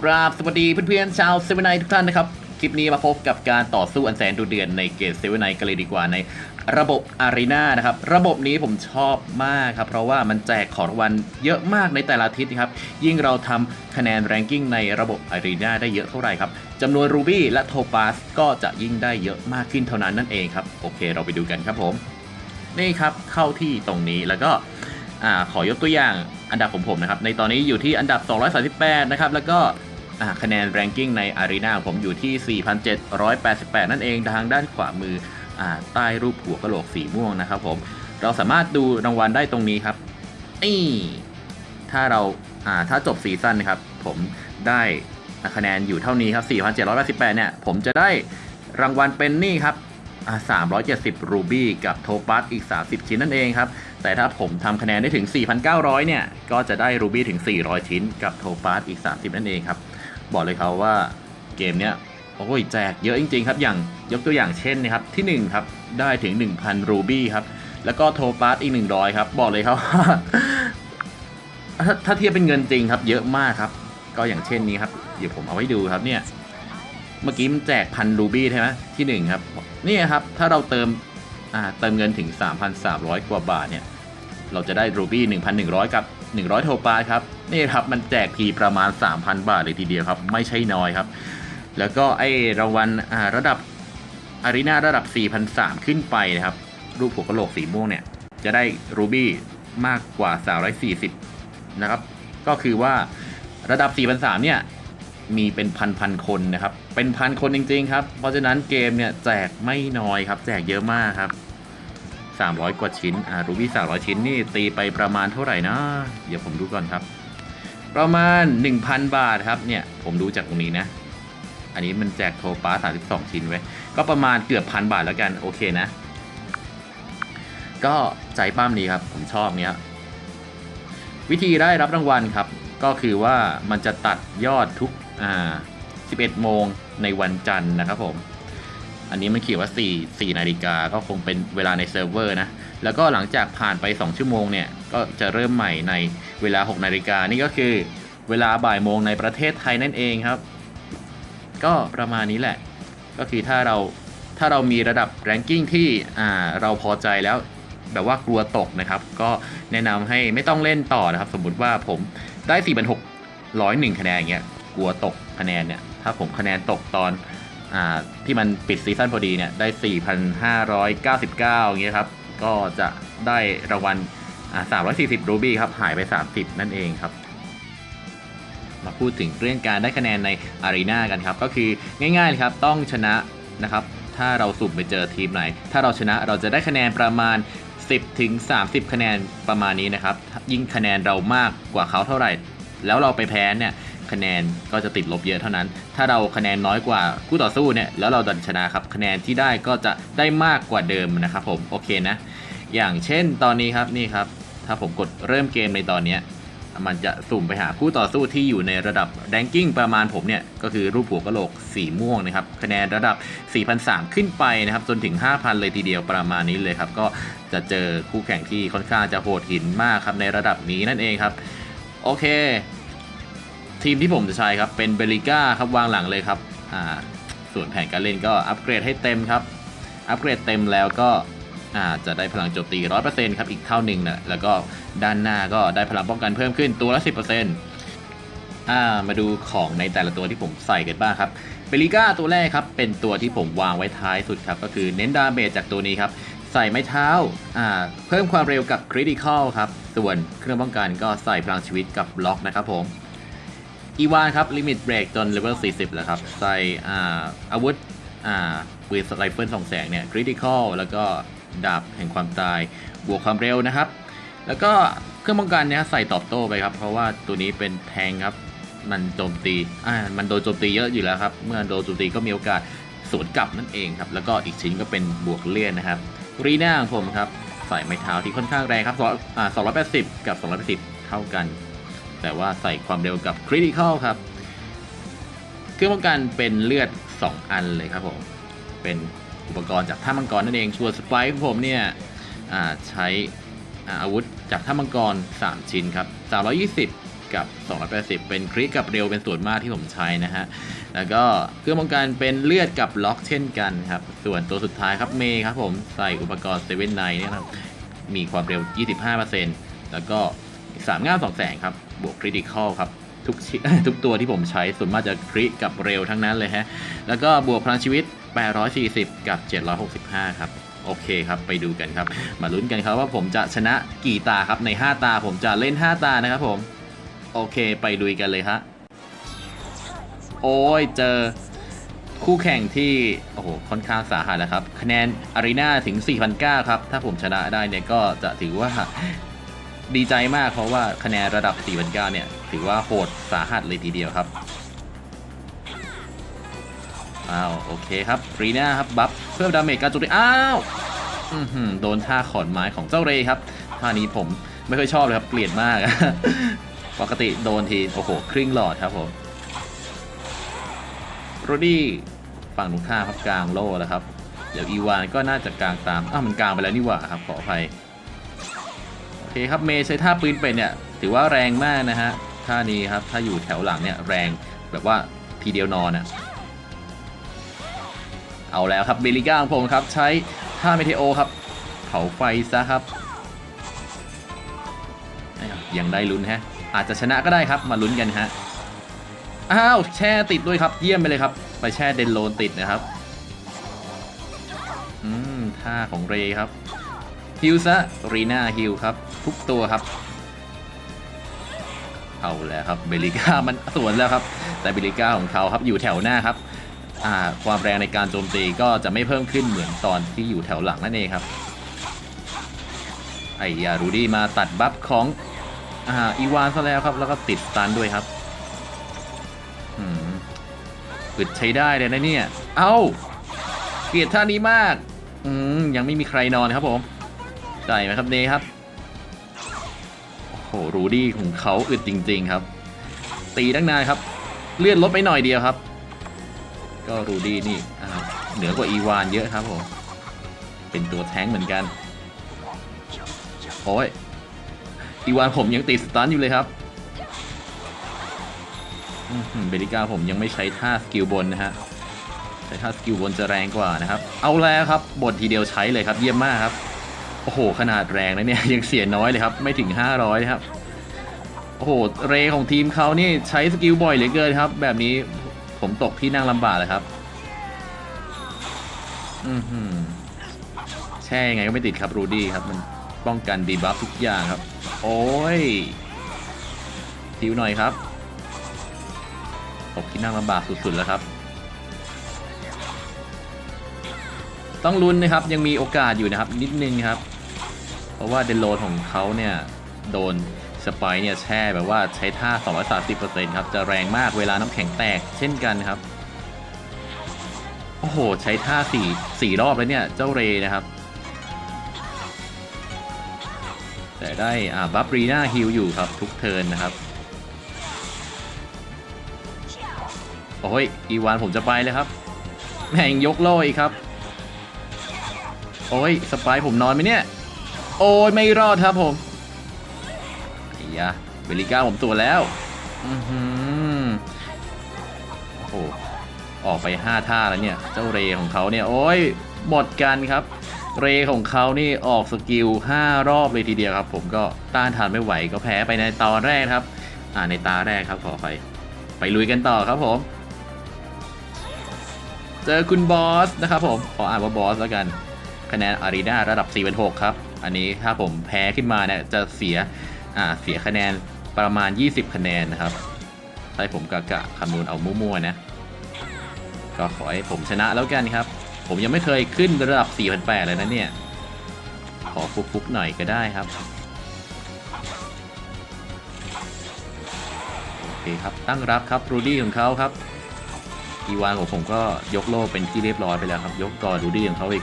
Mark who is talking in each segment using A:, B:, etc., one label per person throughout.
A: ครับสวัสดีเพื่อนๆชาวเซเว่นไนทุกท่านนะครับ คลิปนี้มาพบกับการต่อสู้อันแสนดูเดือนในเกมเซเว่นไนกันเลยดีกว่าในระบบอารีนานะครับ ระบบนี้ผมชอบมากครับ เพราะว่ามันแจกของรางวัลเยอะมากในแต่ละทิตย์นะครับ ยิ่งเราทำคะแนนแรงกิ้งในระบบอารีนาได้เยอะเท่าไหร่ครับจำนวนรูบี้และโทปาสก็จะยิ่งได้เยอะมากขึ้นเท่านั้นนั่นเองครับ โอเคเราไปดูกันครับผม นี่ครับเข้าที่ตรงนี้แล้วก็อขอยกตัวอย่างอันดับของผมนะครับ ในตอนนี้อยู่ที่อันดับ 238 นะครับ แล้วก็ คะแนนแรงกิ้งในอารีนาผมอยู่ที่ 4,788 นั่นเองทางด้านขวามืออใต้รูปหัวกะโหลกสีม่วงนะครับผมเราสามารถดูรางวัลได้ตรงนี้ครับนี่ถ้าเราาถ้าจบซีซั่นนะครับ ผมได้คะแนนอยู่เท่านี้ครับ 4,788 เนี่ย ผมจะได้รางวัลเป็นนี่ครับอ่า370 รูบี้กับโทปัสอีก 30 ชิ้นนั่นเองครับ แต่ถ้าผมทำคะแนนได้ถึง 4,900 เนี่ย ก็จะได้รูบี้ถึง 400 ชิ้นกับโทปัสอีก 30 นั่นเองครับ บอกเลยครับว่าเกมเนี้ยโอ้ยแจกเยอะจริง ๆ ครับ อย่างยกตัวอย่างเช่นนะครับที่1ครับได้ถึง 1,000 รูบี้ครับ แล้วก็โทปัสอีก 100 ครับ บอกเลยครับว่าถ้าถ้าเทียบเป็นเงินจริงครับเยอะมากครับ ก็อย่างเช่นนี้ครับเดี๋ยวผมเอาไว้ดูครับเนี่ยเมื่อกี้มันแจกพันรูบี้ใช่ไหมที่หนึ่งครับนี่ครับถ้าเราเติมอ่าเติมเงินถึง 3,300 กว่าบาทเนี่ยเราจะได้รูบี้1,100 กับ 100 โทปาสครับ นี่ครับมันแจกทีประมาณ 3,000 บาทเลยทีเดียวครับ ไม่ใช่น้อยครับ แล้วก็ไอรางวัลระดับอารีนาระดับ4,300ขึ้นไปนะครับ รูปหัวกะโหลกสีม่วงเนี่ย จะได้รูบี้มากกว่า 340 นะครับ ก็คือว่าระดับ4,300เนี่ย มีเป็นพันพันคนนะครับ เป็นพันคนจริง ๆ ครับ เพราะฉะนั้นเกมเนี่ยแจกไม่น้อยครับ แจกเยอะมากครับ 300 กว่าชิ้น อ่า รูบี้300 ชิ้นนี่ตีไปประมาณเท่าไหร่นะ เดี๋ยวผมดูก่อนครับ ประมาณ 1,000 บาทครับเนี่ยผมดูจากตรงนี้นะ อันนี้มันแจกโทปา32 ชิ้นไว้ก็ประมาณเกือบพันบาทแล้วกันโอเคนะ ก็ใจปั้มนี้ครับ ผมชอบเนี้ยวิธีได้รับรางวัลครับ ก็คือว่ามันจะตัดยอดทุกอ่า11 โมงในวันจันทร์นะครับผม อันนี้มันเขียนว่า 4 4 นาฬิกาก็คงเป็นเวลาในเซิร์ฟเวอร์นะ แล้วก็หลังจากผ่านไป 2 ชั่วโมงเนี่ย ก็จะเริ่มใหม่ใน เวลา 6 นาฬิกานี่ก็คือเวลาบ่ายโมงในประเทศไทยนั่นเองครับ ก็ประมาณนี้แหละ ก็คือถ้าเราถ้าเรามีระดับแรงกิ้งที่เราพอใจแล้วแบบว่ากลัวตกนะครับ ก็แนะนำให้ไม่ต้องเล่นต่อนะครับ สมมุติว่าผมได้4 6 0 0 1คะแนนอย่างเงี้ยกลัวตกคะแนนเนี่ยถ้าผมคะแนนตกตอนอที่มันปิดซีซั่นพอดีเนี่ยได้ 4,599อย่างเงี้ยครับก็จะได้รางวัล อ่า340รูบี้ครับ หายไป30นั่นเองครับ มาพูดถึงเรื่องการได้คะแนนในอารีนากันครับ ก็คือง่ายๆเลยครับ ต้องชนะนะครับ ถ้าเราสุ่มไปเจอทีมไหน ถ้าเราชนะเราจะได้คะแนนประมาณ 10ถึง30 คะแนนประมาณนี้นะครับ ยิ่งคะแนนเรามากกว่าเขาเท่าไหร่ แล้วเราไปแพ้เนี่ยคะแนนก็จะติดลบเยอะเท่านั้น ถ้าเราคะแนนน้อยกว่าคู่ต่อสู้เนี่ย แล้วเราดันชนะครับ คะแนนที่ได้ก็จะได้มากกว่าเดิมนะครับผม โอเคนะ อย่างเช่นตอนนี้ครับ นี่ครับ ถ้าผมกดเริ่มเกมในตอนนี้ มันจะสุ่มไปหาคู่ต่อสู้ที่อยู่ในระดับแรงกิ้งประมาณผมเนี่ย ก็คือรูปหัวกะโหลกสีม่วงนะครับ คะแนนระดับ 4,300 ขึ้นไปนะครับ จนถึง 5,000 เลยทีเดียวประมาณนี้เลยครับ ก็จะเจอคู่แข่งที่ค่อนข้างจะโหดหินมากครับในระดับนี้นั่นเองครับ โอเค ทีมที่ผมจะใช้ครับเป็นเบลิก้าครับวางหลังเลยครับอ่าส่วนแผนการเล่นก็อัปเกรดให้เต็มครับ อัปเกรดเต็มแล้วก็ อาจะได้พลังโจมตี 100%ครับ อีกเท่าหนึ่งนะ แล้วก็ด้านหน้าก็ได้พลังป้องกันเพิ่มขึ้นตัวละ 10%อ่า มาดูของในแต่ละตัวที่ผมใส่กันบ้างครับเบลิก้าตัวแรกครับ เป็นตัวที่ผมวางไว้ท้ายสุดครับ ก็คือเน้นดาเมจจากตัวนี้ครับ ใส่ไม้เท้า อ่า เพิ่มความเร็วกับคริติคอลครับ ส่วนเครื่องป้องกันก็ใส่พลังชีวิตกับบล็อกนะครับผมอีวานครับลิมิตเบรกจนเลเวล40 แล้วครับ ใส่อ่าอาวุธอ่าปืนไรเฟิลส่องแสงเนี่ยคริติคอลแล้วก็ ดาบแห่งความตาย บวกความเร็วนะครับ แล้วก็เครื่องป้องกันเนี่ยใส่ตอบโต้ไปครับ เพราะว่าตัวนี้เป็นแทงครับ มันโจมตี อ่า มันโดนโจมตีเยอะอยู่แล้วครับ เมื่อโดนโจมตีก็มีโอกาสสวนกลับนั่นเองครับ แล้วก็อีกชิ้นก็เป็นบวกเลี่ยนนะครับ รีน่าของผมครับ ใส่ไม้เท้าที่ค่อนข้างแรงครับสองอ่า280กับ280เท่ากัน แต่ว่าใส่ความเร็วกับ Critical ครับ เครื่องป้องกันเป็นเลือด 2 อันเลยครับผม เป็น อุปกรณ์จากท่ามังกรนั่นเองส่วนสไปค์ของผมเนี่ยใช้อาวุธจากท่ามังกร 3 ชิ้นครับ 320 กับ 280 เป็นคริกับเร็วเป็นส่วนมากที่ผมใช้นะฮะ แล้วก็เครื่องป้องกันเป็นเลือดกับล็อกเช่นกันครับ ส่วนตัวสุดท้ายครับเมย์ครับผมใส่อุปกรณ์เซเว่นไนเนี่ยครับ มีความเร็ว 25%แล้วก็3ง่าม2แสงครับ บวกคริติคอลครับทุกทุกตัวที่ผมใช้ส่วนมากจะคริกับเร็วทั้งนั้นเลยฮะ แล้วก็บวกพลังชีวิต 840 กับ 765 ครับโอเคครับไปดูกันครับ มาลุ้นกันครับว่าผมจะชนะกี่ตาครับใน 5 ตาผมจะเล่น 5 ตานะครับผม โอเคไปดูกันเลยฮะโอ้ยเจอคู่แข่งที่ โอ้โห ค่อนข้างสาหัสนะครับ คะแนนอารีนาถึง 4,900 ครับ ถ้าผมชนะได้เนี่ยก็จะถือว่าดีใจมากเพราะว่าคะแนนระดับ 4,900 เนี่ย ถือว่าโหดสาหัสเลยทีเดียวครับ อ้าวโอเคครับรีน่าครับบัฟเพิ่มดาเมจการโจมตีอ้าวอือหือโดนท่าขอนไม้ของเจ้าเรย์ครับท่านี้ผมไม่ค่อยชอบเลยครับ เกลียดมาก ปกติโดนที โอ้โห ครึ่งหลอดครับผมโรดี้ฝั่งหนุข้ามครับกลางโล่แล้วครับ เดี๋ยวอีวานก็น่าจะกลางตาม อ้าวมันกลางไปแล้วนี่หว่าครับ ขออภัย โอเคครับเมย์ใช้ท่าปืนเป็นเนี่ย ถือว่าแรงมากนะฮะ ท่านี้ครับ ถ้าอยู่แถวหลังเนี่ยแรงแบบว่าทีเดียวนอนอะ เอาแล้วครับเบลิก้าของผมครับ ใช้ท่าเมเทโอครับ เผาไฟซะครับ ยังได้ลุ้นฮะ อาจจะชนะก็ได้ครับมาลุ้นกันฮะ อ้าว แช่ติดด้วยครับ เยี่ยมไปเลยครับ ไปแช่เดนโลนติดนะครับ อืมท่าของเรย์ครับฮิวซะรีน่าฮิวครับ ทุกตัวครับ เอาแล้วครับเบลิก้ามันสวนแล้วครับ แต่เบลิก้าของเขาครับอยู่แถวหน้าครับ อ่าความแรงในการโจมตีก็จะไม่เพิ่มขึ้นเหมือนตอนที่อยู่แถวหลังนั่นเองครับ ไอ้ยารูดี้มาตัดบัฟของอ่าอีวานซะแล้วครับ แล้วก็ติดสตันด้วยครับอืมอึดใช้ได้เลยนะเนี่ย เอ้า เกลียดท่านี้มาก อืม ยังไม่มีใครนอนครับผมได้ไหมครับเนครับ โอ้โห รูดี้ของเขาอึดจริง ๆ ครับ ตีตั้งนานครับ เลื่อนลดไปหน่อยเดียวครับ ก็รูดี้นี่เหนือกว่าอีวานเยอะครับผม เป็นตัวแท้งเหมือนกัน โอ้ย อีวานผมยังติดสตันอยู่เลยครับเบริก้าผมยังไม่ใช้ท่าสกิลบนนะฮะ ใช้ท่าสกิลบนจะแรงกว่านะครับ เอาแล้วครับ บททีเดียวใช้เลยครับ เยี่ยมมากครับ โอ้โห ขนาดแรงนะเนี่ย ยังเสียน้อยเลยครับ ไม่ถึง 500 ครับ โอ้โห เรของทีมเขานี่ใช้สกิลบ่อยเหลือเกินครับ แบบนี้ ผมตกที่นั่งลำบากเลยครับ อือหือแช่ยังไงก็ไม่ติดครับรูดี้ครับ มันป้องกันดีบัฟทุกอย่างครับ โอ้ยทิวหน่อยครับตกที่นั่งลำบากสุดๆแล้วครับ ต้องลุ้นนะครับยังมีโอกาสอยู่นะครับนิดนึงครับ เพราะว่าเดนโลของเขาเนี่ย โดน สไปร์เนี่ยแช่แบบว่าใช้ท่า 230%ครับ จะแรงมากเวลาน้ำแข็งแตกเช่นกันครับ โอ้โห ใช้ท่า4 4รอบแล้วเนี่ย เจ้าเรนะครับ แต่ได้อ่าบัฟรีน่าฮิลอยู่ครับ ทุกเทิร์นนะครับ โอ้ย อีวานผมจะไปเลยครับ แม่งยกโล่อีกครับ โอ้ย สไปร์ผมนอนไหมเนี่ย โอ้ย ไม่รอดครับผม ยะเบลิก้าผมตัวแล้วอือหือโอ้โหออกไป 5 ท่าแล้วเนี่ย เจ้าเรของเขาเนี่ย โอ้ยหมดกันครับ เรของเขานี่ออกสกิล 5 รอบเลยทีเดียวครับ ผมก็ต้านทานไม่ไหวก็แพ้ไปในตอนแรกครับ อ่าในตาแรกครับขอไปไปลุยกันต่อครับผม เจอคุณบอสนะครับผมขออ่านว่าบอสแล้วกันคะแนนอารีนาระดับ4เป็น6ครับ อันนี้ถ้าผมแพ้ขึ้นมาเนี่ยจะเสีย อ่าเสียคะแนนประมาณ 20 คะแนนนะครับใช่ผมกะกะคำนวณเอามั่วๆนะ ก็ขอให้ผมชนะแล้วกันครับ ผมยังไม่เคยขึ้นระดับ 4,800 เลยนะเนี่ย ขอฟุกๆหน่อยก็ได้ครับ โอเคครับ ตั้งรับครับรูดี้ของเขาครับอีวานของผมก็ยกโล่เป็นที่เรียบร้อยไปแล้วครับ ยกกอรูดี้ของเขาอีก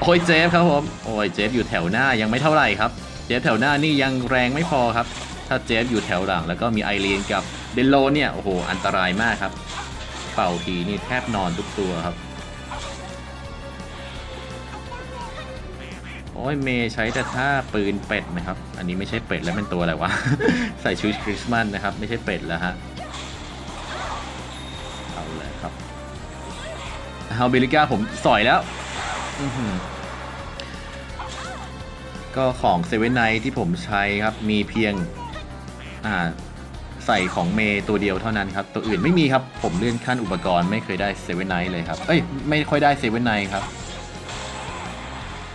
A: โอ้ยเจฟครับผม โอ้ยเจฟอยู่แถวหน้ายังไม่เท่าไหร่ครับ เจฟแถวหน้านี่ยังแรงไม่พอครับ ถ้าเจฟอยู่แถวหลังแล้วก็มีไอรีนกับเดนโลเนี่ยโอ้โหอันตรายมากครับ เป่าทีนี่แทบนอนทุกตัวครับ โอ้ยเมย์ใช้แต่ท่าปืนเป็ดนะครับ อันนี้ไม่ใช่เป็ดแล้วเป็นตัวอะไรวะ ใส่ชุดคริสต์มาสนะครับ ไม่ใช่เป็ดแล้วฮะเอาเลยครับเอาเบลิก้าผมสอยแล้ว อือหือ ก็ของเซเว่นไนที่ผมใช้ครับ มีเพียงอ่าใส่ของเมตัวเดียวเท่านั้นครับ ตัวอื่นไม่มีครับ ผมเลื่อนขั้นอุปกรณ์ไม่เคยได้เซเว่นไนเลยครับ เอ้ย ไม่ค่อยได้เซเว่นไนครับ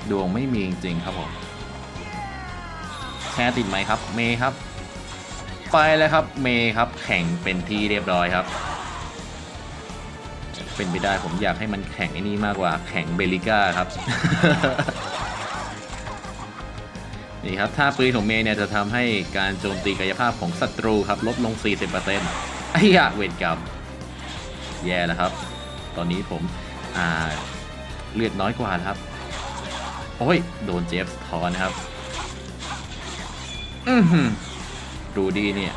A: ดวงไม่มีจริงๆครับผม แชร์ติดไหมครับ เมครับ ไปแล้วครับ เมครับ แข่งเป็นที่เรียบร้อยครับ เป็นไปได้ผมอยากให้มันแข่งไอ้นี่มากกว่า แข่งเบลิก้าครับ นี่ครับถ้าปืนของเมย์เนี่ยจะทำให้การโจมตีกายภาพของศัตรูครับลดลง 40%ไอ้ยะเวรกรรมแย่แล้วครับ ตอนนี้ผมอ่าเลือดน้อยกว่าครับ โอ้ย โดนเจฟส์ทอนครับ อือหือดูดีเนี่ย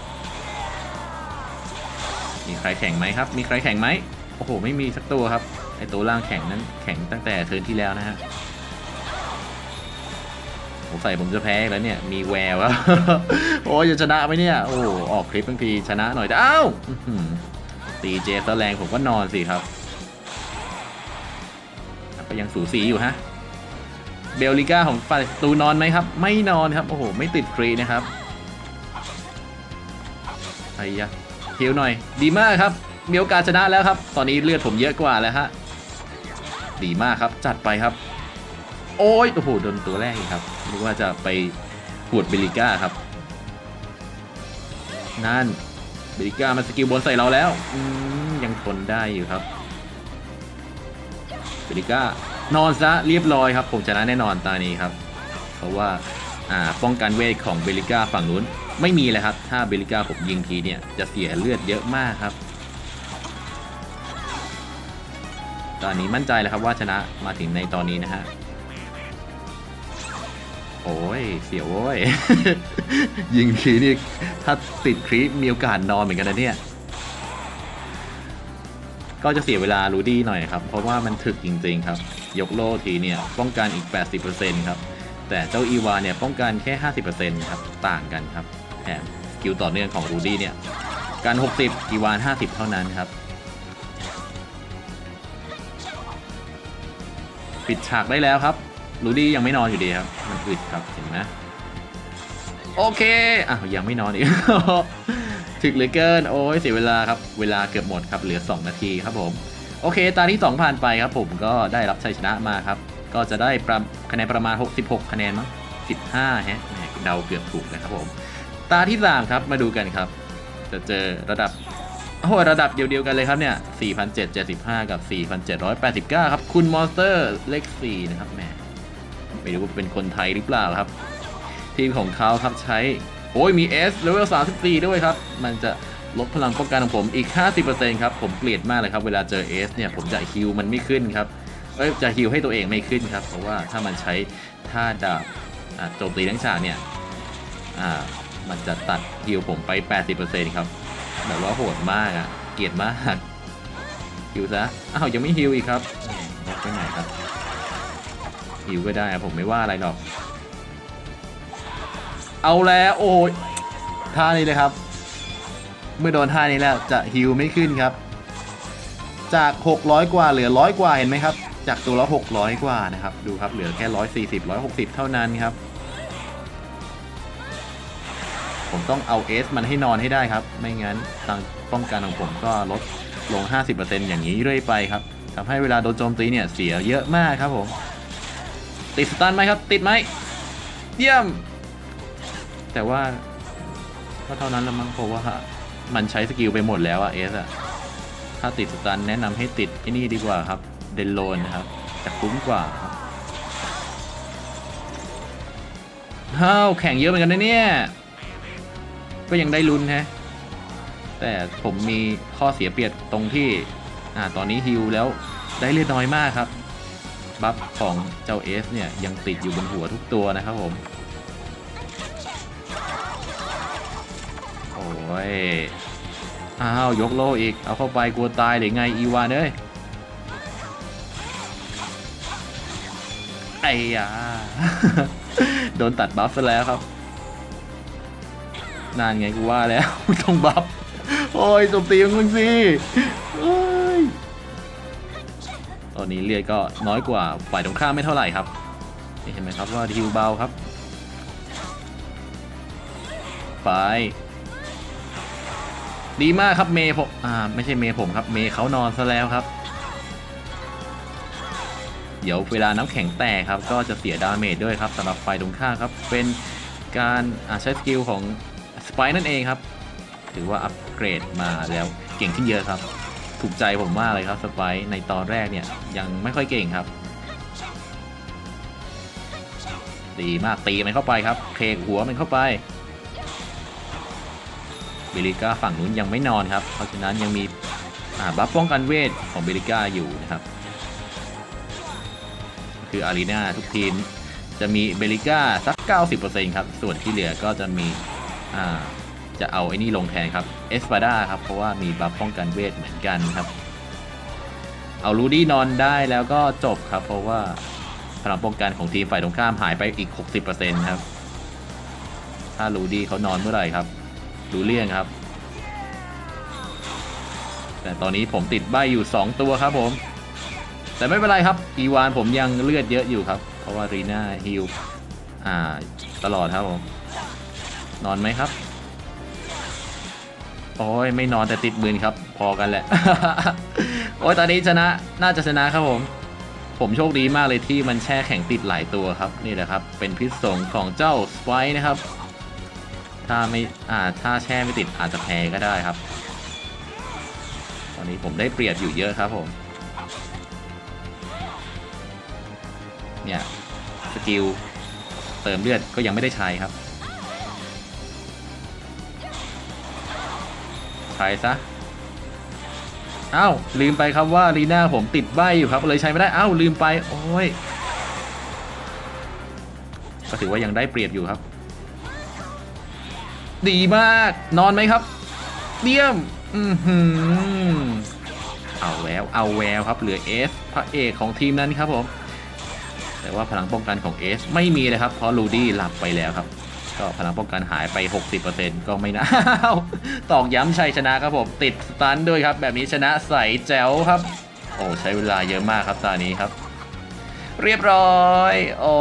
A: มีใครแข่งไหมครับ มีใครแข่งไหม โอ้โห ไม่มีสักตัวครับ ไอตัวล่างแข่งนั้นแข่งตั้งแต่เทิร์นที่แล้วนะฮะ ผมใส่ผมจะแพ้แล้วเนี่ย มีแววอะโอ้ยจะชนะไหมเนี่ย โอ้ออกคลิปบางทีชนะหน่อยแต่อ้าวตีเจสแรงผมก็นอนสิครับก็ยังสูสีอยู่ฮะ เบลลิก้าของฝ่ายตูนอนไหมครับ ไม่นอนครับ โอ้โห ไม่ติดฟรีนะครับไอ้ยะฮิวหน่อย ดีมากครับ มีโอกาสชนะแล้วครับ ตอนนี้เลือดผมเยอะกว่าแล้วฮะ ดีมากครับ จัดไปครับ โอ้ยโอ้โหโดนตัวแรกครับนึกว่าจะไปหวดเบลิก้าครับ นั่นเบลิก้ามาสกิลบนใส่เราแล้วยังทนได้อยู่ครับเบลิก้านอนซะเรียบร้อยครับ ผมชนะแน่นอนตานี้ครับ เพราะว่าอ่าป้องกันเวทของเบลิก้าฝั่งนู้นไม่มีเลยครับ ถ้าเบลลิก้าผมยิงทีเนี่ยจะเสียเลือดเยอะมากครับ ตอนนี้มั่นใจแล้วครับว่าชนะมาถึงในตอนนี้นะฮะ โอ้ย เสียวโว้ย ยิงทีนี่ถ้าติดครีปมีโอกาสนอนเหมือนกันนะเนี่ย ก็จะเสียเวลารูดี้หน่อยครับ เพราะว่ามันถึกจริงๆครับ ยกโล่ทีเนี่ย ป้องกันอีก 80%ครับ แต่เจ้าอีวาเนี่ย ป้องกันแค่ 50%ครับ ต่างกันครับแถมสกิลต่อเนื่องของรูดี้เนี่ย การ 60 อีวาน 50 เท่านั้นครับ ปิดฉากได้แล้วครับ รูดี้ยังไม่นอนอยู่ดีครับ มันอึดครับเห็นไหมโอเคอะยังไม่นอนอีก ถึกเหลือเกิน โอ้ยเสียเวลาครับ เวลาเกือบหมดครับ เหลือ 2 นาทีครับผม โอเค ตาที่ 2 ผ่านไปครับผมก็ได้รับชัยชนะมาครับ ก็จะได้ประคะแนนประมาณ 66 คะแนนมั้ง15ฮะแมเดาเกือบถูกนะครับผม ตาที่ 3 ครับมาดูกันครับ จะเจอระดับโอ้ระดับเดียวๆกันเลยครับเนี่ย 4,775 กับ 4,789 ครับ คุณมอนสเตอร์เลข4นะครับแหม ไม่รู้ว่าเป็นคนไทยหรือเปล่าครับ ทีมของเขาครับใช้ โอ้ยมี S level 34 ด้วยครับ มันจะลดพลังป้องกันของผมอีก 50%ครับ ผมเกลียดมากเลยครับ เวลาเจอ S เนี่ย ผมจะฮิวมันไม่ขึ้นครับเอ้ยจะฮิวให้ตัวเองไม่ขึ้นครับ เพราะว่าถ้ามันใช้ท่าดาบโจมตีทั้งฉากเนี่ยมันจะตัดฮิวผมไป 80%ครับแบบว่าโหดมากอะ่ะ เกลียดมากฮิวซะ อ้าว ยังไม่ฮิวอีกครับไปไหนครับ ฮิวก็ได้ผมไม่ว่าอะไรหรอก เอาแล้วโอ้ยท่านี้เลยครับ เมื่อโดนท่านี้แล้วจะฮิวไม่ขึ้นครับ จาก 600 กว่าเหลือร้อยกว่าเห็นไหมครับ จากตัวละ600 กว่านะครับ ดูครับเหลือแค่ 140 160 เท่านั้นครับ ผมต้องเอาเอสมันให้นอนให้ได้ครับ ไม่งั้นทางป้องกันของผมก็ลดลง 50%อย่างนี้เรื่อยไปครับทำให้เวลาโดนโจมตีเนี่ยเสียเยอะมากครับผม ติดสตันไหมครับ ติดไหมเยี่ยม แต่ว่าก็เท่านั้นละมั้งเพราะว่ามันใช้สกิลไปหมดแล้วอะเอสอะถ้าติดสตันแนะนำให้ติดไอ้นี่ดีกว่าครับ เดนโลนนะครับจะคุ้มกว่าครับฮ้าวแข่งเยอะเหมือนกันนะเนี่ย ก็ยังได้ลุ้นฮะ แต่ผมมีข้อเสียเปรียบตรงที่ อ่า ตอนนี้ฮิลแล้วได้เลือดน้อยมากครับ บัฟของเจ้าเอสเนี่ยยังติดอยู่บนหัวทุกตัวนะครับผม โอ้ย อ้าว ยกโลอีก เอาเข้าไปกลัวตายหรือไงอีวานเอ้ย ไอ้ยาโดนตัดบัฟซะแล้วครับ นานไงกูว่าแล้ว ต้องบัฟ โอ้ยจมตีมึงสิ อนนี้เลือดก็น้อยกว่าฝ่ายตรงข้ามไม่เท่าไหร่ครับเห็นไหมครับว่าฮิวเบาครับ ไปดีมากครับเมย์ผมอ่าไม่ใช่เมย์ผมครับ เมย์เขานอนซะแล้วครับ เดี๋ยวเวลาน้ำแข็งแตกครับ ก็จะเสียดาเมจด้วยครับสำหรับฝ่ายตรงข้าครับ เป็นการใช้สกิลของสไปนั่นเองครับ ถือว่าอัปเกรดมาแล้วเก่งขึ้นเยอะครับ ถูกใจผมมากเลยครับสไปในตอนแรกเนี่ยยังไม่ค่อยเก่งครับ ดีมากตีมันเข้าไปครับ เคกหัวมันเข้าไปเบลิก้าฝั่งนู้นยังไม่นอนครับ เพราะฉะนั้นยังมีบัฟป้องกันเวทของเบลิก้าอยู่นะครับ คืออารีนาทุกทีมจะมีเบลิก้าสัก 90%ครับ ส่วนที่เหลือก็จะมีอ่า จะเอาไอ้นี่ลงแทนครับเอสปาดาครับเพราะว่ามีบัฟป้องกันเวทเหมือนกันครับ เอาลูดี้นอนได้แล้วก็จบครับ เพราะว่าพลังป้องกันของทีมฝ่ายตรงข้ามหายไปอีก 60%ครับ ถ้าลูดี้เขานอนเมื่อไหร่ครับรู้เรื่องครับ แต่ตอนนี้ผมติดใบอยู่ 2 ตัวครับผม แต่ไม่เป็นไรครับ อีวานผมยังเลือดเยอะอยู่ครับ เพราะว่ารีน่าฮิลอ่าตลอดครับผม นอนไหมครับ โอ้ยไม่นอนแต่ติดมืนครับ พอกันแหละ โอ้ยตอนนี้ชนะน่าจะชนะครับผม ผมโชคดีมากเลยที่มันแช่แข็งติดหลายตัวครับ นี่แหละครับ เป็นพิษสงของเจ้าสไปนะครับ ถ้าไม่อ่าถ้าแช่ไม่ติดอาจจะแพ้ก็ได้ครับ ตอนนี้ผมได้เปรียบอยู่เยอะครับผมเนี่ยสกิลเติมเลือดก็ยังไม่ได้ใช้ครับ ใช้ซะอ้าวลืมไปครับว่าลีน่าผมติดใบอยู่ครับเลยใช้ไม่ได้อ้าวลืมไปโอ้ยก็ถือว่ายังได้เปรียบอยู่ครับ ดีมากนอนไหมครับเดี่ยมอือหือเอาแล้วเอาแววครับเหลือเอสพระเอกของทีมนั้นครับผมแต่ว่าพลังป้องกันของเอสไม่มีเลยครับเพราะลูดี้หลับไปแล้วครับ ก็พลังป้องกันหายไป 60%ก็ไม่น่าตอกย้ำชัยชนะครับผมติดสตันด้วยครับ แบบนี้ชนะใสแจ๋วครับ โอ้ใช้เวลาเยอะมากครับตอนนี้ครับ เรียบร้อย โอ้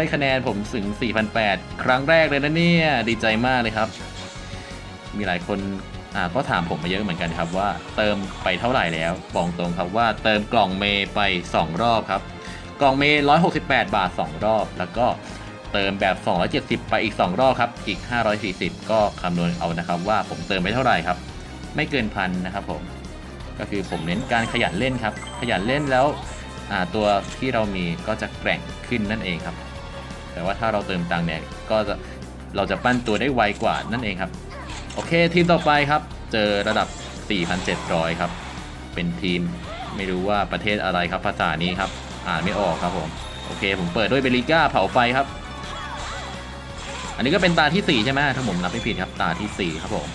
A: ยคะแนนผมถึง4,008ครั้งแรกเลยนะเนี่ย ดีใจมากเลยครับ มีหลายคนอ่าก็ถามผมมาเยอะเหมือนกันครับว่าเติมไปเท่าไหร่แล้วบอกตรงครับว่าเติมกล่องเมย์ไป 2 รอบครับ กล่องเมย์168 บาท 2 รอบ แล้วก็ เติมแบบ 270 ไปอีก 2 รอบครับ อีก 540 ก็คำนวณเอานะครับ ว่าผมเติมไปเท่าไหร่ครับ ไม่เกินพันนะครับผม ก็คือผมเน้นการขยันเล่นครับ ขยันเล่นแล้วตัวที่เรามีก็จะแกร่งขึ้นนั่นเองครับ แต่ว่าถ้าเราเติมตังค์เนี่ยก็จะเราจะปั้นตัวได้ไวกว่านั่นเองครับ โอเคทีมต่อไปครับ เจอระดับ 4,700 ครับ เป็นทีมไม่รู้ว่าประเทศอะไรครับภาษานี้ครับ อ่านไม่ออกครับผม โอเค ผมเปิดด้วยเบลิก้าเผาไฟครับ อันนี้ก็เป็นตาที่ 4 ใช่ไหมถ้าผมนับไม่ผิดครับตาที่ 4 ครับผม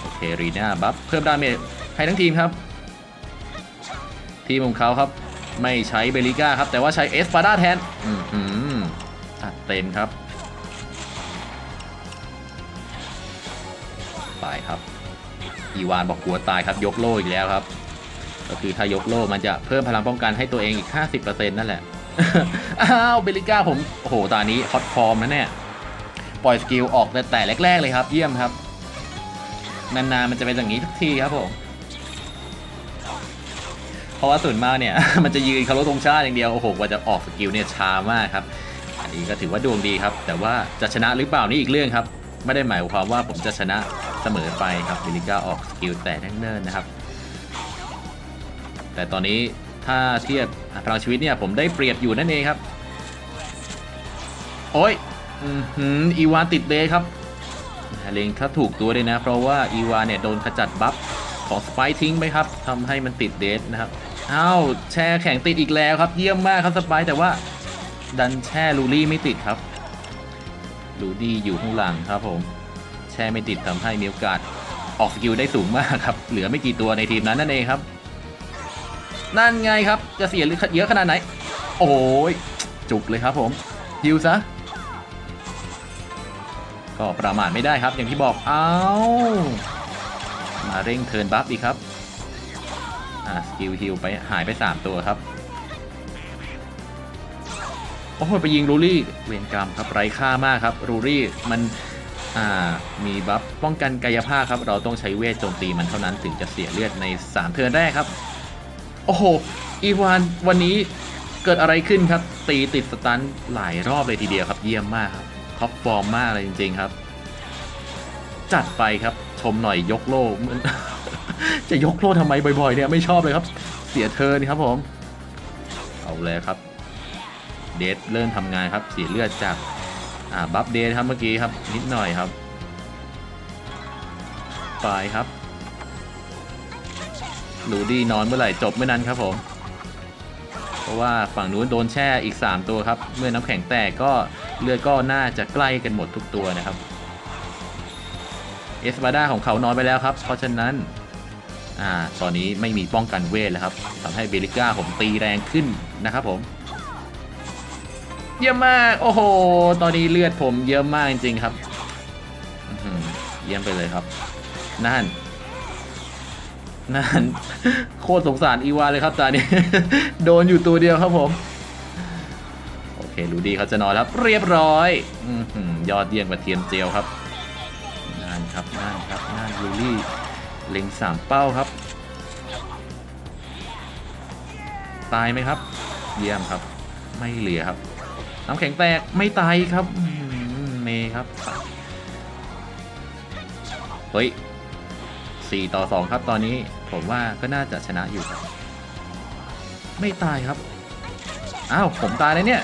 A: โอเครีน่าบัฟเพิ่มดาเมจให้ทั้งทีมครับ ทีมของเขาครับ ไม่ใช้เบลิก้าครับ แต่ว่าใช้เอสปาด้าแทน อือหือจัดเต็มครับ ไปครับ อีวานบอกกลัวตายครับ ยกโล่อีกแล้วครับ ก็คือถ้ายกโล่มันจะเพิ่มพลังป้องกันให้ตัวเองอีก 50%นั่นแหละ อ้าวเบลิก้าผม โอ้โห ตอนนี้ฮอตฟอร์มนะเนี่ย ปล่อยสกิลออกแต่แต่แรก ๆ เลยครับ เยี่ยมครับ นาน ๆ มันจะเป็นอย่างนี้ทุกทีครับผม เพราะว่าส่วนมากเนี่ย มันจะยืนเคารพธงชาติอย่างเดียว โอ้โหกว่าจะออกสกิลเนี่ยช้ามากครับ อันนี้ก็ถือว่าดวงดีครับ แต่ว่าจะชนะหรือเปล่านี่อีกเรื่องครับ ไม่ได้หมายความว่าผมจะชนะเสมอไปครับเบลิก้าออกสกิลแต่เนิ่นๆนะครับ แต่ตอนนี้ ถ้าเทียบพลังชีวิตเนี่ยผมได้เปรียบอยู่นั่นเองครับ โอ้ยอืมอีวานติดเดย์ครับเล็งถ้าถูกตัวเลยนะ เพราะว่าอีวานเนี่ยโดนขจัดบัฟของสไปทิ้งไปครับทำให้มันติดเดทนะครับอ้าวแช่แข็งติดอีกแล้วครับ เยี่ยมมากครับสไปแต่ว่าดันแช่ลูลี่ไม่ติดครับลูดี้อยู่ข้างหลังครับผมแช่ไม่ติดทำให้มีโอกาสออกสกิลได้สูงมากครับ เหลือไม่กี่ตัวในทีมนั้นนั่นเองครับ นั่นไงครับ จะเสียหรือเยอะขนาดไหน โอ้ย จุกเลยครับผมฮิวซะ ก็ประมาทไม่ได้ครับ อย่างที่บอก เอามาเร่งเทิร์นบัฟอีครับ อ่า สกิลฮิลไปหายไป 3 ตัวครับ โอ้โห ไปยิงรูรี่ เวรกรรมครับ ไร้ค่ามากครับ รูรี่มันอ่ามีบัฟป้องกันกายภาพครับ เราต้องใช้เวทโจมตีมันเท่านั้นถึงจะเสียเลือดใน 3 เทิร์นแรกครับ โอ้โห อีวานวันนี้เกิดอะไรขึ้นครับ ตีติดสตันหลายรอบเลยทีเดียวครับ เยี่ยมมากครับท็อปฟอร์มมากเลยจริง ๆครับ จัดไปครับ ชมหน่อยยกโล่มันจะยกโล่ทำไมบ่อยๆเนี่ยไม่ชอบเลยครับ เสียเทินครับผม เอาเลยครับ เดทเริ่มทำงานครับ เสียเลือดจากอ่าบัฟเดทครับเมื่อกี้ครับ นิดหน่อยครับ ไปครับ ลูดี้นอนเมื่อไหร่จบเมื่อนั้นครับผม เพราะว่าฝั่งนู้นโดนแช่อีก 3 ตัวครับ เมื่อน้ำแข็งแตกก็เลือดก็น่าจะใกล้กันหมดทุกตัวนะครับ เอสบาด้าของเขานอนไปแล้วครับ เพราะฉะนั้นอ่าตอนนี้ไม่มีป้องกันเวทแล้วครับทำให้เบลิก้าผมตีแรงขึ้นนะครับผม เยี่ยมากโอ้โห ตอนนี้เลือดผมเยอะมากจริงๆครับอื้อหือเยี่ยมไปเลยครับ นั่น นั่นโคตรสงสารอีวาเลยครับตอนนี้ โดนอยู่ตัวเดียวครับผม โอเครูดี้เขาจะนอนแล้วเรียบร้อยอยอดเยี่ยมกระเทียมเจียวครับนั่นครับนั่นครับนั่นลูลี่เล็งสามเป้าครับ ตายไหมครับ เยี่ยมครับ ไม่เหลือครับน้ำแข็งแตกไม่ตายครับเมย์ครับเฮ้ยสี่ต่อสองครับตอนนี้ ผมว่าก็น่าจะชนะอยู่ครับ ไม่ตายครับ อ้าว ผมตายแล้วเนี่ย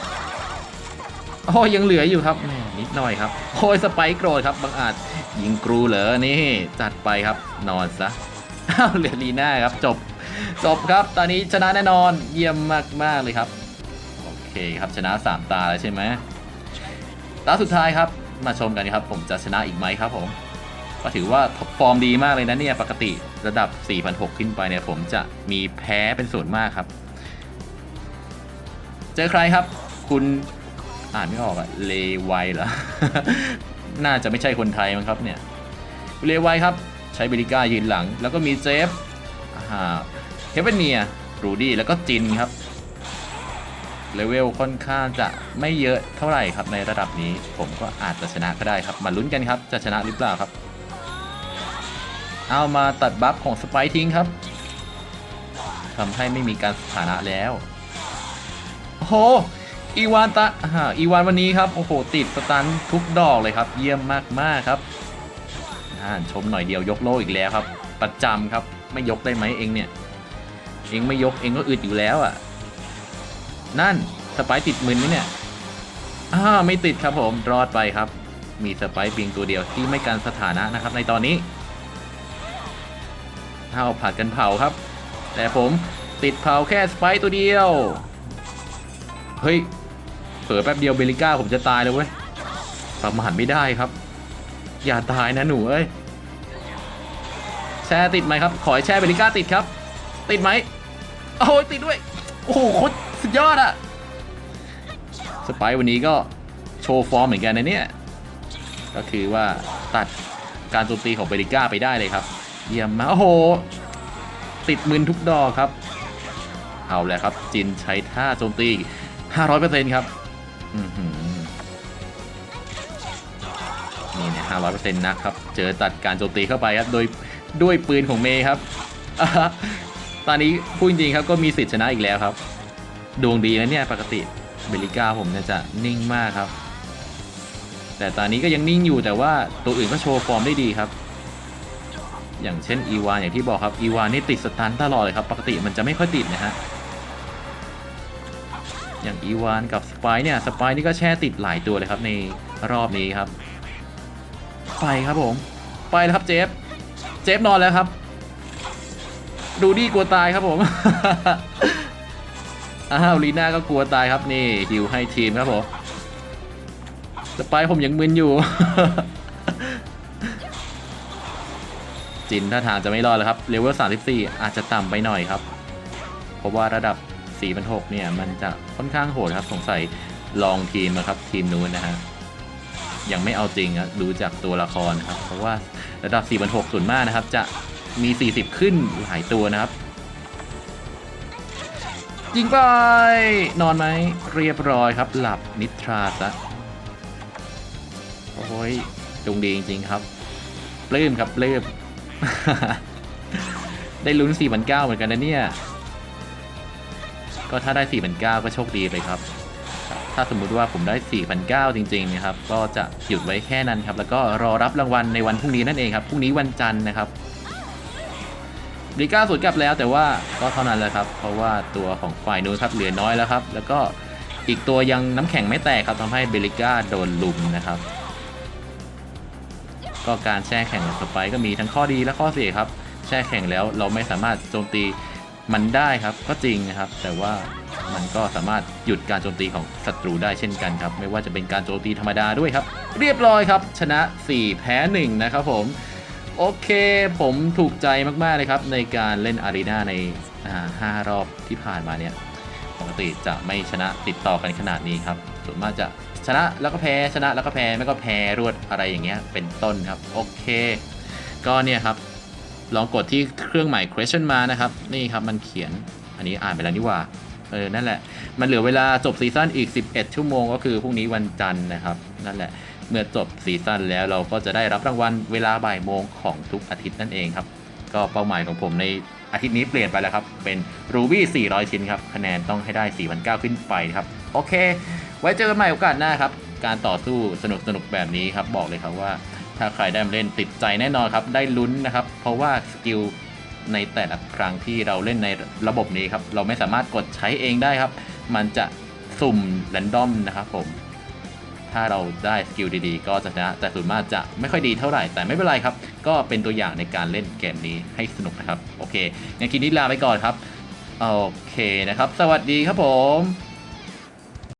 A: โอ้ยังเหลืออยู่ครับนิดหน่อยครับโอ้ยสไปค์โกรธครับบังอาจยิงกรูเหรอนี่จัดไปครับนอนซะอ้าวเหลือลีน่าครับจบจบครับ ตอนนี้ชนะแน่นอนเยี่ยมมากๆเลยครับ โอเคครับชนะ 3 ตาแล้วใช่ไหมตาสุดท้ายครับ มาชมกันครับ ผมจะชนะอีกไหมครับผมก็ถือว่าฟอร์มดีมากเลยนะเนี่ยปกติ ระดับ 4,600 ขึ้นไปเนี่ยผมจะมีแพ้เป็นส่วนมากครับ เจอใครครับ คุณอ่านไม่ออกอะเลไวเหรอ น่าจะไม่ใช่คนไทยมั้งครับเนี่ยเลไวครับ ใช้เบริก้ายืนหลัง แล้วก็มีเจฟอ่าเฮเวนเนียรูดี้แล้วก็จินครับเลเวลค่อนข้างจะไม่เยอะเท่าไหร่ครับในระดับนี้ ผมก็อาจจะชนะก็ได้ครับ มาลุ้นกันครับ จะชนะหรือเปล่าครับ เอามาตัดบัฟของสไปทิ้งครับทำให้ไม่มีการสถานะแล้วโอ้โหอีวานตะอ่าอีวานวันนี้ครับ โอ้โห ติดสตันทุกดอกเลยครับ เยี่ยมมากๆครับอ่านชมหน่อยเดียวยกโลอีกแล้วครับ ประจำครับ ไม่ยกได้ไหมเองเนี่ย เองไม่ยกเองก็อึดอยู่แล้วอะ นั่นสไปติดมืนไหมเนี่ยอ้าไม่ติดครับผมรอดไปครับ มีสไปเพียงตัวเดียวที่ไม่การสถานะนะครับ ในตอนนี้ เอาผัดกันเผาครับ แต่ผมติดเผาแค่สไปตัวเดียว เฮ้ย เผลอแป๊บเดียวเบลิก้าผมจะตายเลยเว้ยประมาทไม่ได้ครับ อย่าตายนะหนูเอ้ย แช่ติดไหมครับ ขอให้แช่เบลิก้าติดครับ ติดไหมโอ้ยติดด้วย โอ้โหโคตรสุดยอดอะสไปวันนี้ก็โชว์ฟอร์มเหมือนกันนะเนี่ย ก็คือว่าตัดการโจมตีของเบริก้าไปได้เลยครับ เยี่ยมมาโอ้โห ติดมืนทุกดอกครับ เอาแล้วครับ จินใช้ท่าโจมตี500%ครับนี่เนี่ย500%นะครับ เจอตัดการโจมตีเข้าไปครับ โดยด้วยปืนของเมย์ครับอตอนนี้พูดจริงครับก็มีสิทธิ์ชนะอีกแล้วครับ ดวงดีนะเนี่ยปกติเบลิก้าผมเนี่ยจะนิ่งมากครับ แต่ตอนนี้ก็ยังนิ่งอยู่แต่ว่าตัวอื่นก็โชว์ฟอร์มได้ดีครับ อย่างเช่นอีวานอย่างที่บอกครับอีวานนี่ติดสตันตลอดเลยครับปกติมันจะไม่ค่อยติดนะฮะอย่างอีวานกับสไปเนี่ยสไปนี่ก็แช่ติดหลายตัวเลยครับในรอบนี้ครับ ไปครับผมไปแล้วครับเจฟเจฟนอนแล้วครับ ดูดี้กลัวตายครับผมอ้าวลีน่าก็กลัวตายครับนี่ฮิวให้ทีมครับผมสไปผมยังมึนอยู่ จินท่าทางจะไม่รอดแล้วครับเลเวล34 อาจจะต่ำไปหน่อยครับ เพราะว่าระดับ4,600เนี่ย มันจะค่อนข้างโหดครับสงสัยลองทีมนะครับ ทีมนู้นนะฮะยังไม่เอาจริงอะดูจากตัวละครครับ เพราะว่าระดับ4,600ส่วนมากนะครับ จะมี 40 ขึ้นหลายตัวนะครับยิงไป นอนไหมเรียบร้อยครับ หลับนิทราซะโอ้ยจงดีจริง ๆ ครับปลื้มครับปลื้ม ได้ลุ้น4 9 0 0เหมือนกันนะเนี่ย ก็ถ้าได้4 9 0 0ก็โชคดีไปครับ ถ้าสมมุติว่าผมได้4,900จริงๆนะครับ ก็จะหยุดไว้แค่นั้นครับ แล้วก็รอรับรางวัลในวันพรุ่งนี้นั่นเองครับ พรุ่งนี้วันจันทร์นะครับบริก้าสวนกลับแล้วแต่ว่าก็เท่านั้นแหละครับ เพราะว่าตัวของฝ่ายนู้นครับเหลือน้อยแล้วครับ แล้วก็อีกตัวยังน้ำแข็งไม่แตกครับทำให้เบลิก้าโดนลุมนะครับ ก็การแช่แข่งกับสไปก็มีทั้งข้อดีและข้อเสียครับ แช่แข่งแล้วเราไม่สามารถโจมตีมันได้ครับ ก็จริงนะครับ แต่ว่ามันก็สามารถหยุดการโจมตีของศัตรูได้เช่นกันครับ ไม่ว่าจะเป็นการโจมตีธรรมดาด้วยครับ เรียบร้อยครับ ชนะ 4 แพ้ 1 นะครับผม โอเค ผมถูกใจมาก ๆ เลยครับ ในการเล่นอารีนาในอ่าห้ารอบที่ผ่านมาเนี่ย ปกติจะไม่ชนะติดต่อกันขนาดนี้ครับ ส่วนมากจะ ชนะแล้วก็แพ้ชนะแล้วก็แพ้ไม่ก็แพ้รวดอะไรอย่างเงี้ยเป็นต้นครับโอเค ก็เนี่ยครับลองกดที่เครื่องหมาย question มานะครับ นี่ครับมันเขียนอันนี้อ่านไปแล้วนี่ว่าเออนั่นแหละ มันเหลือเวลาจบซีซั่นอีก 11 ชั่วโมงก็คือพรุ่งนี้วันจันทร์นะครับ นั่นแหละ เมื่อจบซีซั่นแล้วเราก็จะได้รับรางวัลเวลาบ่ายโมงของทุกอาทิตย์นั่นเองครับ ก็เป้าหมายของผมในอาทิตย์นี้เปลี่ยนไปแล้วครับ เป็น Ruby 400 ชิ้นครับ คะแนนต้องให้ได้ 4,900 ขึ้นไปครับ โอเค ว้เจอกันใหม่โอกาสหน้าครับ การต่อสู้สนุกสนุกๆแบบนี้ครับ บอกเลยครับว่า ถ้าใครได้มาเล่นติดใจแน่นอนครับ ได้ลุ้นนะครับ เพราะว่าสกิลในแต่ละครั้งที่เราเล่นในระบบนี้ครับ เราไม่สามารถกดใช้เองได้ครับ มันจะสุ่มแรนดอมนะครับผม ถ้าเราได้สกิลดีๆ ก็จะชนะ แต่ส่วนมากจะไม่ค่อยดีเท่าไหร่ แต่ไม่เป็นไรครับ ก็เป็นตัวอย่างในการเล่นเกมนี้ให้สนุกนะครับ โอเคงั้นคลิปนี้ลาไปก่อนครับ โอเคนะครับ สวัสดีครับผม